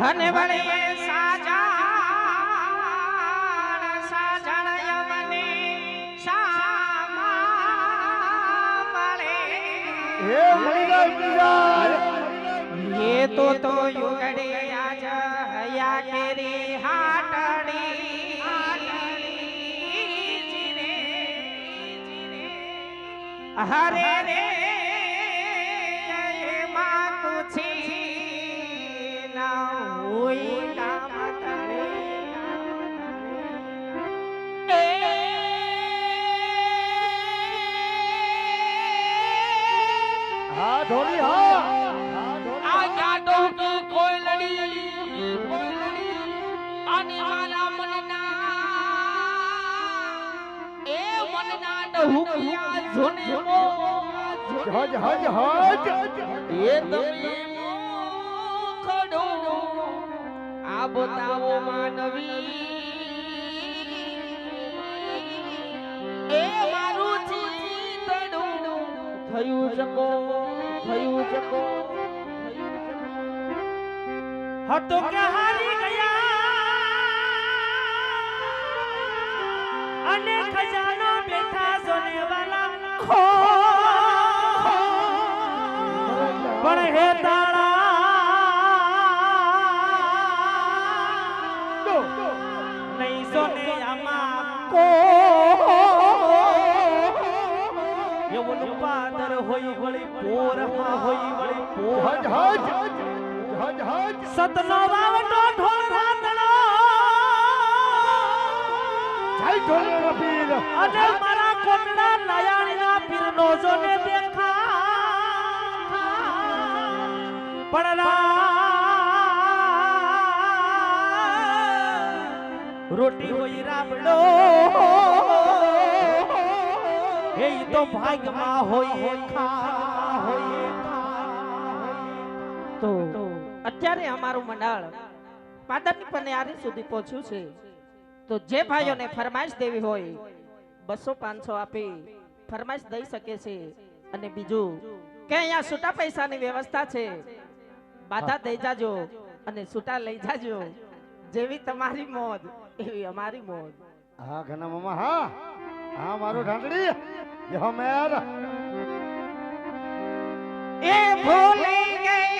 હને વળી એ સાજાણ સાજણ યમને શામા મળે. એ મળી મળી જાય. ये तो હરે રે ઢોલી હા આ જાડો કે કોઈ લડી કોઈ લડી અને મારા મનના એ મનના ડહુકિયા જોને મો. હજ હજ હજ. એ તમે ખડો આ બતાવો માનવી એ મારું ચિતડું થયું જકો થયું જકો હતો કે હારી ગયા. અને ખજાનો પણ હે રોટી હોય રાબડો. એ તો ભાગમાં હોય ખા હોય તો અત્યારે અમારું મંડળ પાદરની પન્યારી સુધી પહોંચ્યું છે. તો જે ભાઈઓને ફરમાઈશ દેવી હોય બસો પાંચસો આપી ફરમાઈશ દઈ શકે છે. અને બીજું કે અહીંયા છૂટા પૈસાની વ્યવસ્થા છે. બાધા દઈ જાજો અને છૂટા લઈ જાજો. જેવી તમારી મોજ એવી અમારી મોજ. હા ઘના મામા હા. હા મારો ઢાંડડી યહો મેર. એ ભૂલી ગઈ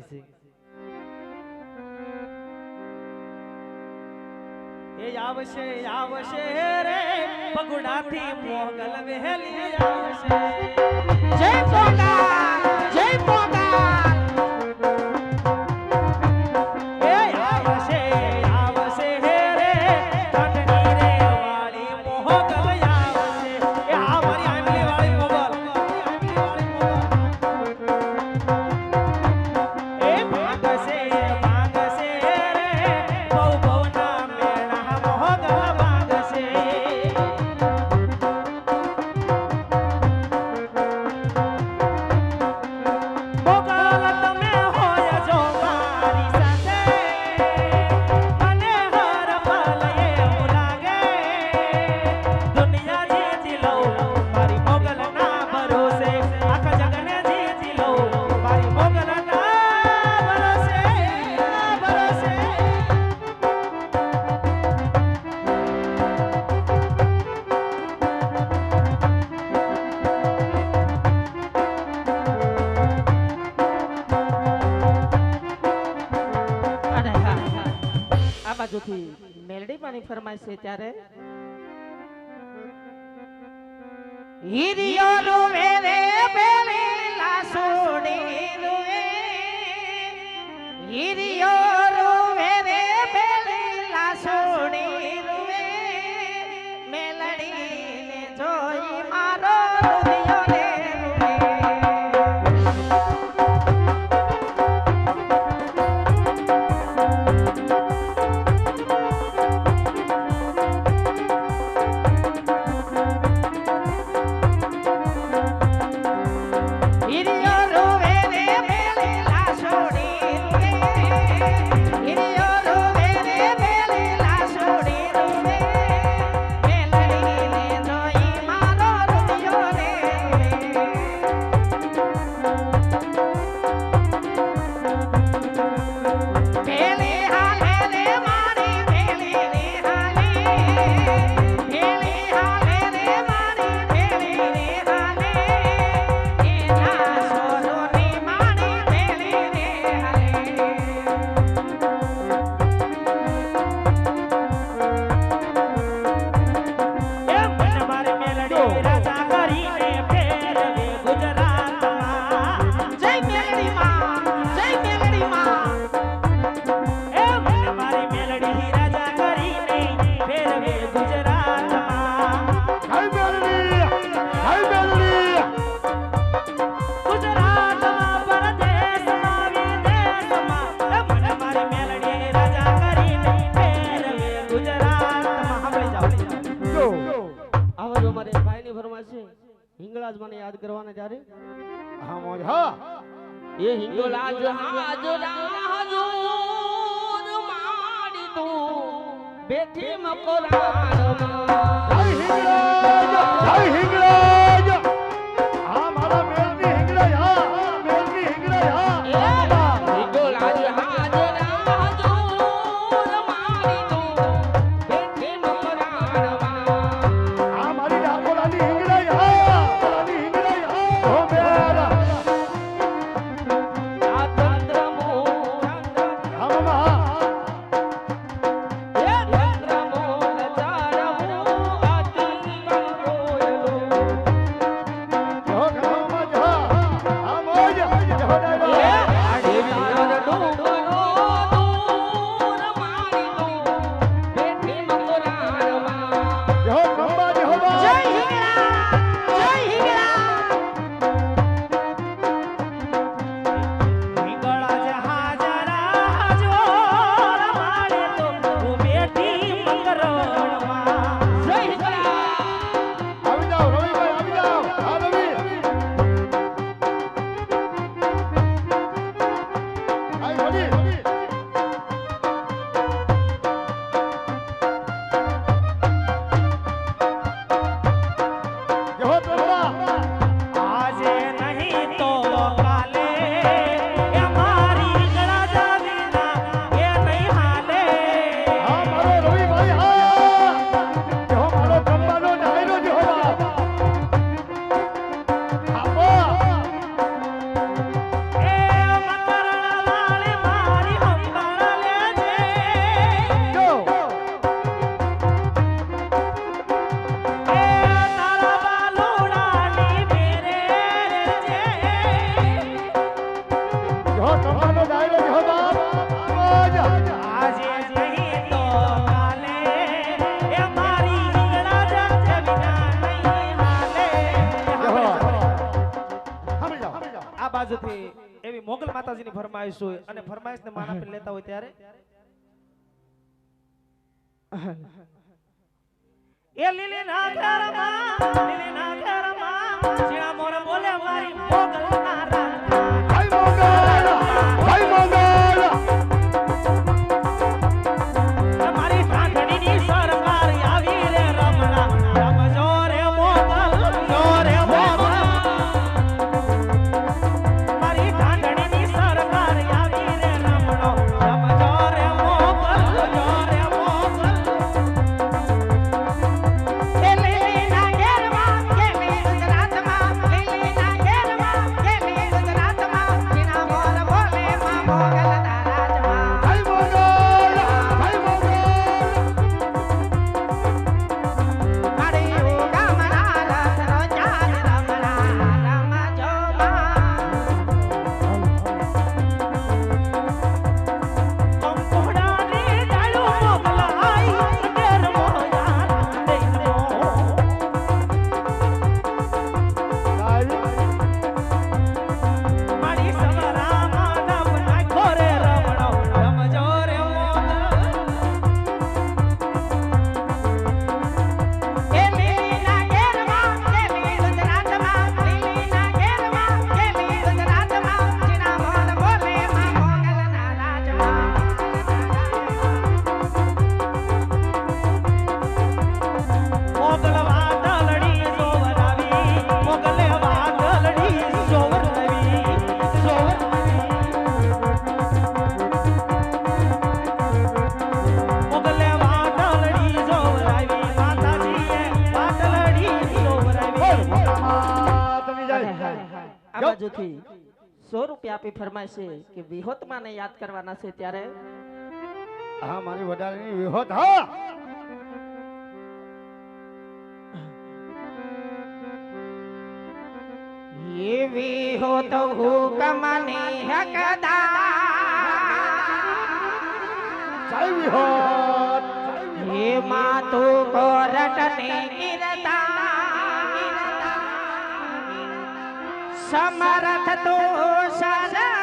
માંગી છે. એ આવશે આવશે રે. પગુડાથી મોગલ વહેલી આવશે. જય સમાજ છે ત્યારે? હિરિયો રોવે એ હિંગોલા જહાજ રાજૂર માડી તું બેઠી મકોરાણ જય હિંગળા જય હિંગળા ફરમાઈશ હોય અને ફરમાઈશ ને માન આપી લેતા હોય ત્યારે? એ લીલી ના ઘરમાં લીલી બાજુથી સો રૂપિયા આપી ફરમાશે કે વિહોત માને યાદ કરવાના છે ત્યારે? હા મારી વડાળીની વિહોત હા! ये भी हो तो हुकम नहीं हकदा सही हो ये मातू को સમરથ તો સારા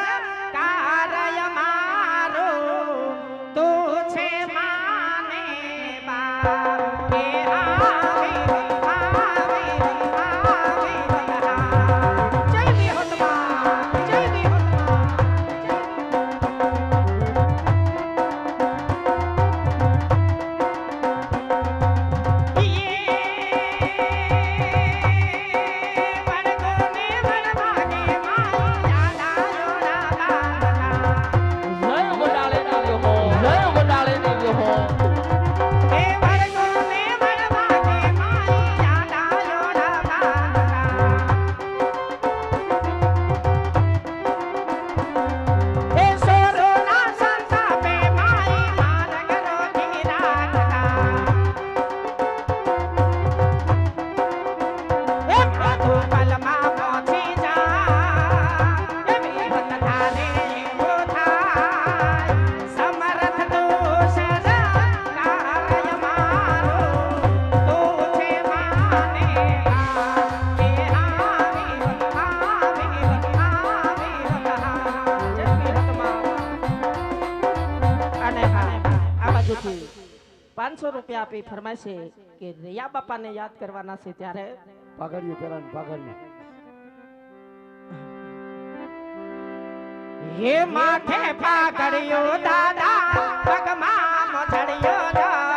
પાસેથી પાંચસો રૂપિયા આપી ફરમાશે કે રૈયા બાપાને યાદ કરવાના છે ત્યારે પાઘડિયું પહેરાને પાઘડિયું હે માથે પાઘડિયું દાદા પગમાં મચડિયો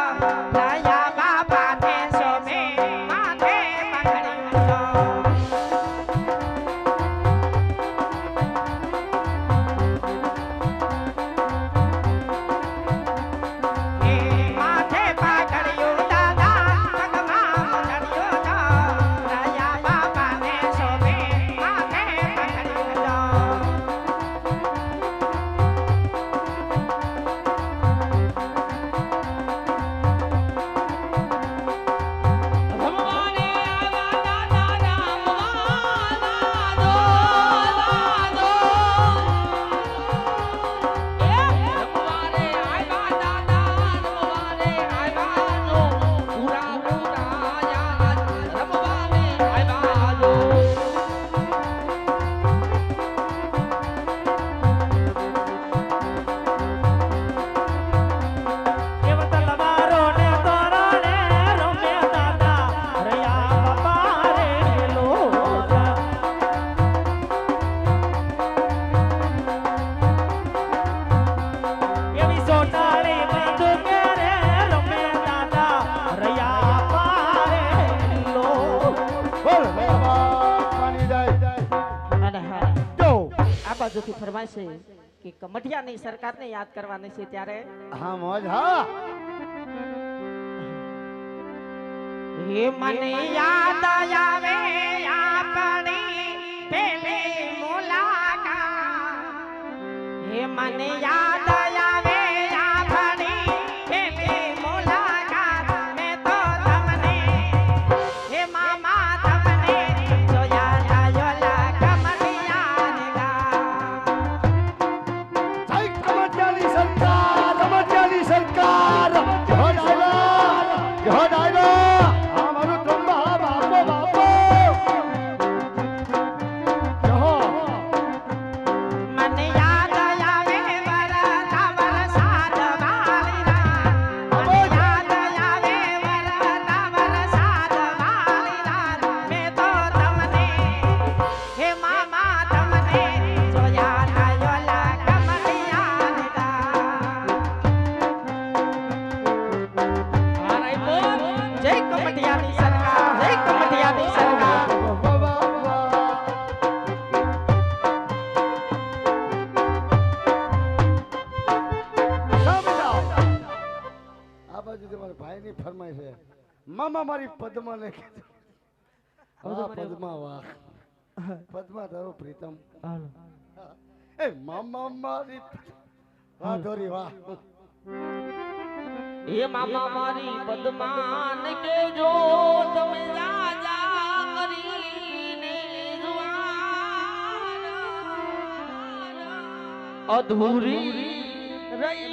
સરકાર ને યાદ કરવાની છે ત્યારે? હા મોજ હા. હે મને યાદ આવે આપણી પેલે મુલાકાત હે મને યાદ મને મામા મારી વાહ ધોરી વાહ. એ તમે રાજા કરીને અધૂરી રહી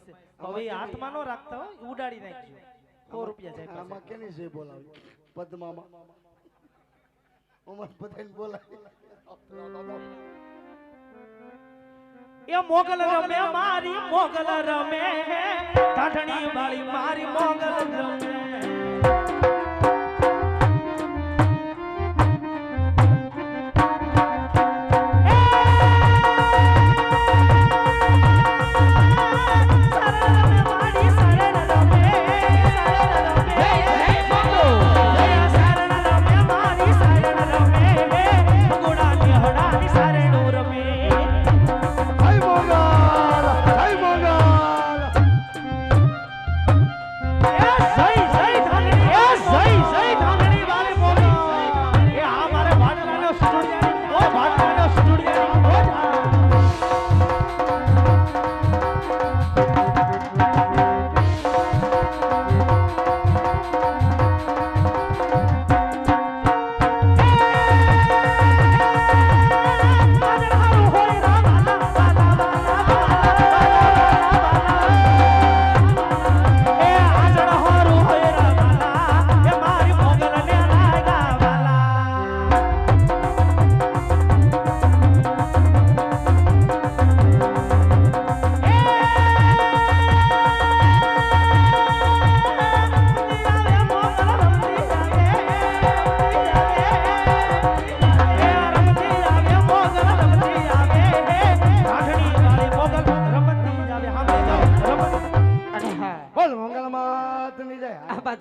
છે. હવે હાથમાં ન રાખતા હોય ઉડાડી નાખજો. સો રૂપિયા જાય આમાં કેની છે બોલાવી? પદ્મામાં. ઓમર પટેલ બોલાવી. એ મોગલ રમે મારી મોગલ રમે ટાઢણી વાળી મારી મોગલ રમે.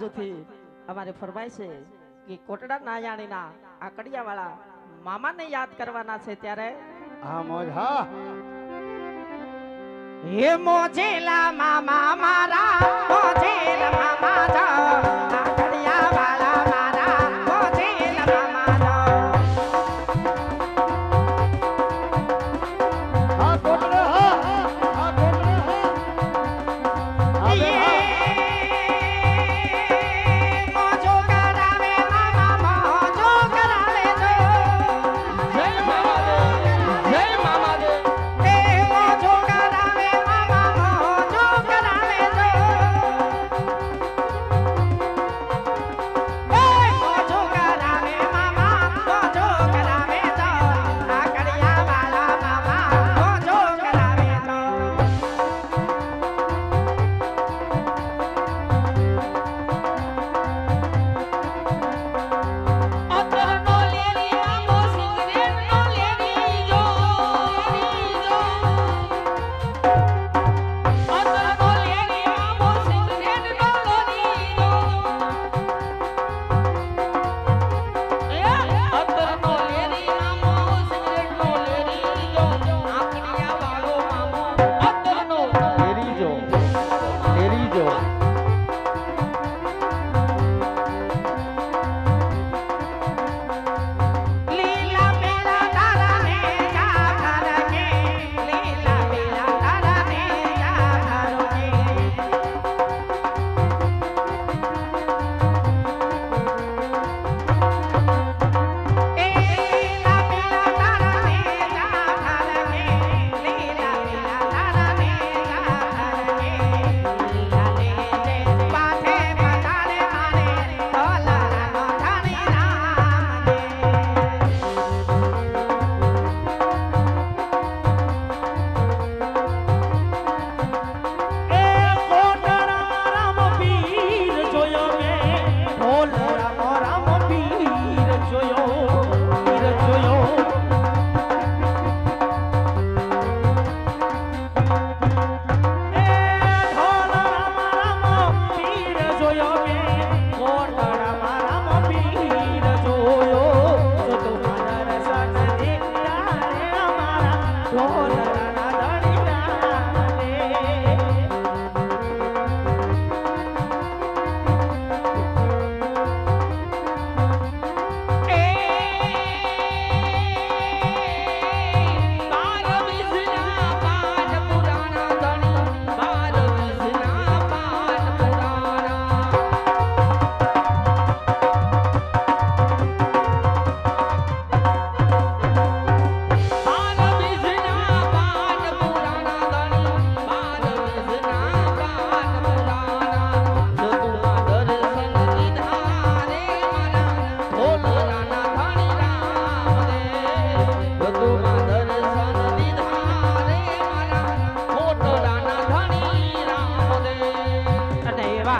બાજુથી અમારે ફરમાય છે કે કોટડા ના જાણીના વાળા કડિયાવાળા મામાને યાદ કરવાના છે ત્યારે? હા મોજ હા. હે મોજેલા મામા મારા મોજેલા મામા જા